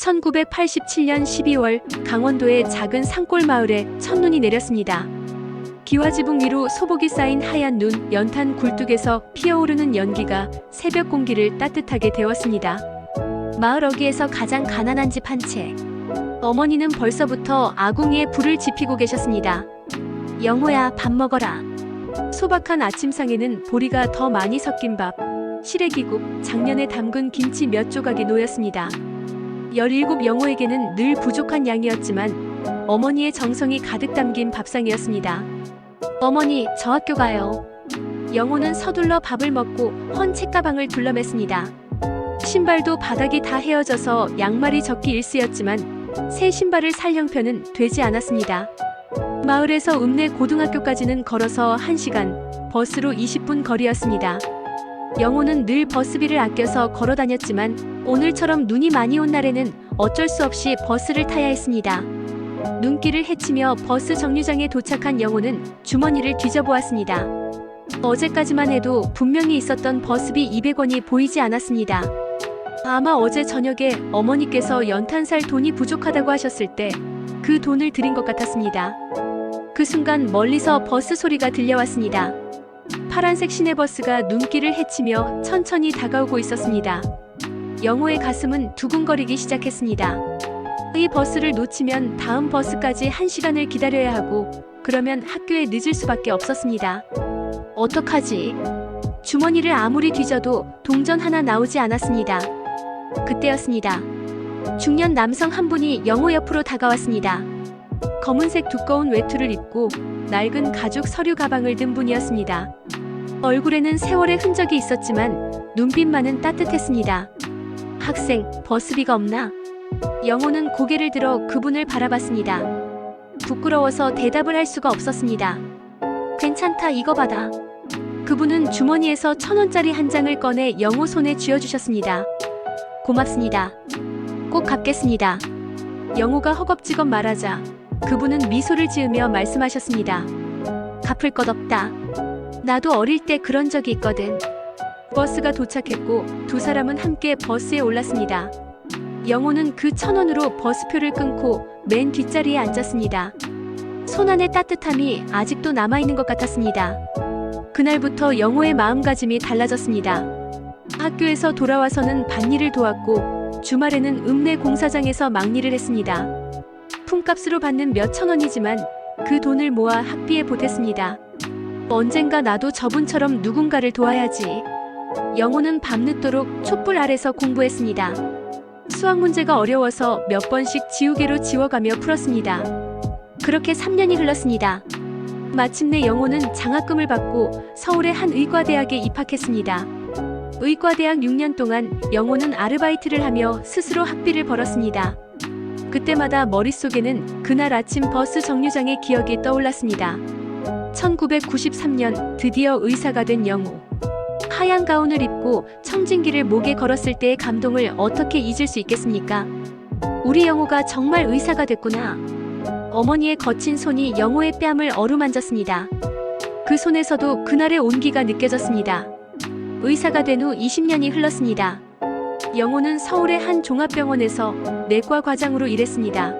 1987년 12월 강원도의 작은 산골 마을에 첫눈이 내렸습니다. 기와 지붕 위로 소복이 쌓인 하얀 눈, 연탄 굴뚝에서 피어오르는 연기가 새벽 공기를 따뜻하게 데웠습니다. 마을 어귀에서 가장 가난한 집 한 채. 어머니는 벌써부터 아궁이에 불을 지피고 계셨습니다. 영호야, 밥 먹어라. 소박한 아침상에는 보리가 더 많이 섞인 밥, 시래기국, 작년에 담근 김치 몇 조각이 놓였습니다. 17 영호에게는 늘 부족한 양이었지만 어머니의 정성이 가득 담긴 밥상이었습니다. 어머니, 저 학교 가요. 영호는 서둘러 밥을 먹고 헌 책가방을 둘러맸습니다. 신발도 바닥이 다 헤어져서 양말이 적기 일쑤였지만 새 신발을 살 형편은 되지 않았습니다. 마을에서 읍내 고등학교까지는 걸어서 1시간, 버스로 20분 거리였습니다. 영호는 늘 버스비를 아껴서 걸어 다녔지만 오늘처럼 눈이 많이 온 날에는 어쩔 수 없이 버스를 타야 했습니다. 눈길을 헤치며 버스 정류장에 도착한 영호는 주머니를 뒤져보았습니다. 어제까지만 해도 분명히 있었던 버스비 200원이 보이지 않았습니다. 아마 어제 저녁에 어머니께서 연탄 살 돈이 부족하다고 하셨을 때 그 돈을 드린 것 같았습니다. 그 순간 멀리서 버스 소리가 들려왔습니다. 파란색 시내버스가 눈길을 헤치며 천천히 다가오고 있었습니다. 영호의 가슴은 두근거리기 시작했습니다. 이 버스를 놓치면 다음 버스까지 한 시간을 기다려야 하고 그러면 학교에 늦을 수밖에 없었습니다. 어떡하지? 주머니를 아무리 뒤져도 동전 하나 나오지 않았습니다. 그때였습니다. 중년 남성 한 분이 영호 옆으로 다가왔습니다. 검은색 두꺼운 외투를 입고 낡은 가죽 서류 가방을 든 분이었습니다. 얼굴에는 세월의 흔적이 있었지만 눈빛만은 따뜻했습니다. 학생, 버스비가 없나? 영호는 고개를 들어 그분을 바라봤습니다. 부끄러워서 대답을 할 수가 없었습니다. 괜찮다, 이거 받아. 그분은 주머니에서 천 원짜리 한 장을 꺼내 영호 손에 쥐어주셨습니다. 고맙습니다. 꼭 갚겠습니다. 영호가 허겁지겁 말하자 그분은 미소를 지으며 말씀하셨습니다. 갚을 것 없다. 나도 어릴 때 그런 적이 있거든. 버스가 도착했고 두 사람은 함께 버스에 올랐습니다. 영호는 그 천 원으로 버스표를 끊고 맨 뒷자리에 앉았습니다. 손안의 따뜻함이 아직도 남아있는 것 같았습니다. 그날부터 영호의 마음가짐이 달라졌습니다. 학교에서 돌아와서는 밭일을 도왔고 주말에는 읍내 공사장에서 막일을 했습니다. 품값으로 받는 몇천 원이지만 그 돈을 모아 학비에 보탰습니다. 언젠가 나도 저분처럼 누군가를 도와야지. 영호는 밤늦도록 촛불 아래서 공부했습니다. 수학 문제가 어려워서 몇 번씩 지우개로 지워가며 풀었습니다. 그렇게 3년이 흘렀습니다. 마침내 영호는 장학금을 받고 서울의 한 의과대학에 입학했습니다. 의과대학 6년 동안 영호는 아르바이트를 하며 스스로 학비를 벌었습니다. 그때마다 머릿속에는 그날 아침 버스 정류장의 기억이 떠올랐습니다. 1993년 드디어 의사가 된 영호. 하얀 가운을 입고 청진기를 목에 걸었을 때의 감동을 어떻게 잊을 수 있겠습니까? 우리 영호가 정말 의사가 됐구나. 어머니의 거친 손이 영호의 뺨을 어루만졌습니다. 그 손에서도 그날의 온기가 느껴졌습니다. 의사가 된 후 20년이 흘렀습니다. 영호는 서울의 한 종합병원에서 내과 과장으로 일했습니다.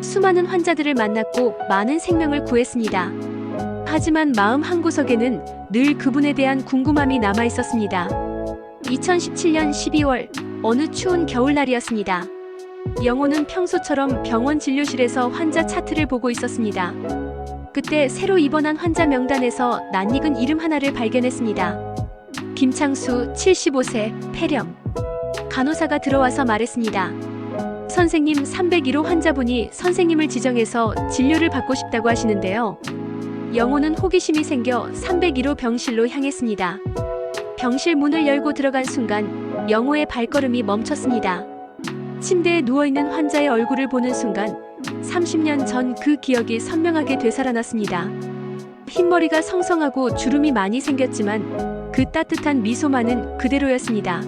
수많은 환자들을 만났고 많은 생명을 구했습니다. 하지만 마음 한구석에는 늘 그분에 대한 궁금함이 남아 있었습니다. 2017년 12월 어느 추운 겨울날이었습니다. 영호는 평소처럼 병원 진료실에서 환자 차트를 보고 있었습니다. 그때 새로 입원한 환자 명단에서 낯익은 이름 하나를 발견했습니다. 김창수 75세 폐렴 간호사가 들어와서 말했습니다. 선생님 301호 환자분이 선생님을 지정해서 진료를 받고 싶다고 하시는데요. 영호는 호기심이 생겨 301호 병실로 향했습니다. 병실 문을 열고 들어간 순간 영호의 발걸음이 멈췄습니다. 침대에 누워있는 환자의 얼굴을 보는 순간 30년 전 그 기억이 선명하게 되살아났습니다. 흰머리가 성성하고 주름이 많이 생겼지만 그 따뜻한 미소만은 그대로였습니다.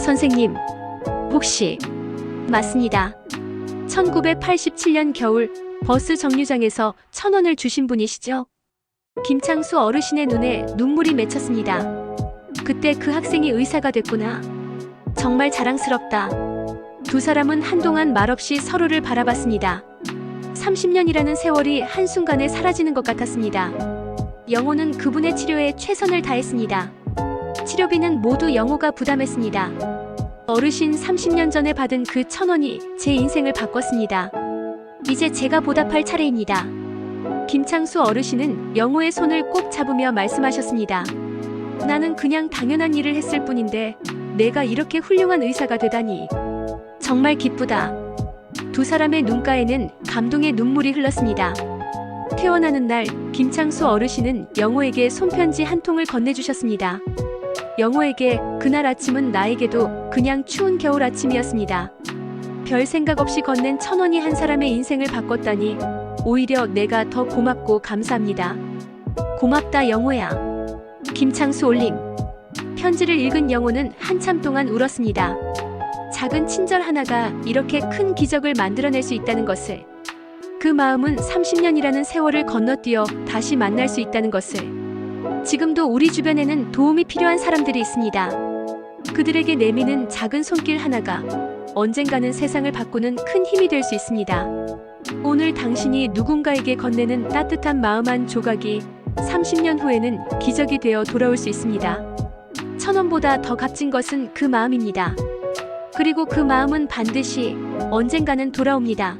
선생님, 혹시 맞습니다. 1987년 겨울 버스 정류장에서 천 원을 주신 분이시죠? 김창수 어르신의 눈에 눈물이 맺혔습니다. 그때 그 학생이 의사가 됐구나. 정말 자랑스럽다. 두 사람은 한동안 말없이 서로를 바라봤습니다. 30년이라는 세월이 한순간에 사라지는 것 같았습니다. 영호는 그분의 치료에 최선을 다했습니다. 치료비는 모두 영호가 부담했습니다. 어르신 30년 전에 받은 그 천 원이 제 인생을 바꿨습니다. 이제 제가 보답할 차례입니다. 김창수 어르신은 영호의 손을 꼭 잡으며 말씀하셨습니다. 나는 그냥 당연한 일을 했을 뿐인데 내가 이렇게 훌륭한 의사가 되다니 정말 기쁘다. 두 사람의 눈가에는 감동의 눈물이 흘렀습니다. 퇴원하는 날 김창수 어르신은 영호에게 손편지 한 통을 건네주셨습니다. 영호에게 그날 아침은 나에게도 그냥 추운 겨울 아침이었습니다. 별 생각 없이 건넨 천 원이 한 사람의 인생을 바꿨다니 오히려 내가 더 고맙고 감사합니다. 고맙다 영호야. 김창수 올림. 편지를 읽은 영호는 한참 동안 울었습니다. 작은 친절 하나가 이렇게 큰 기적을 만들어낼 수 있다는 것을. 그 마음은 30년이라는 세월을 건너뛰어 다시 만날 수 있다는 것을. 지금도 우리 주변에는 도움이 필요한 사람들이 있습니다. 그들에게 내미는 작은 손길 하나가 언젠가는 세상을 바꾸는 큰 힘이 될 수 있습니다. 오늘 당신이 누군가에게 건네는 따뜻한 마음 한 조각이 30년 후에는 기적이 되어 돌아올 수 있습니다. 천 원보다 더 값진 것은 그 마음입니다. 그리고 그 마음은 반드시 언젠가는 돌아옵니다.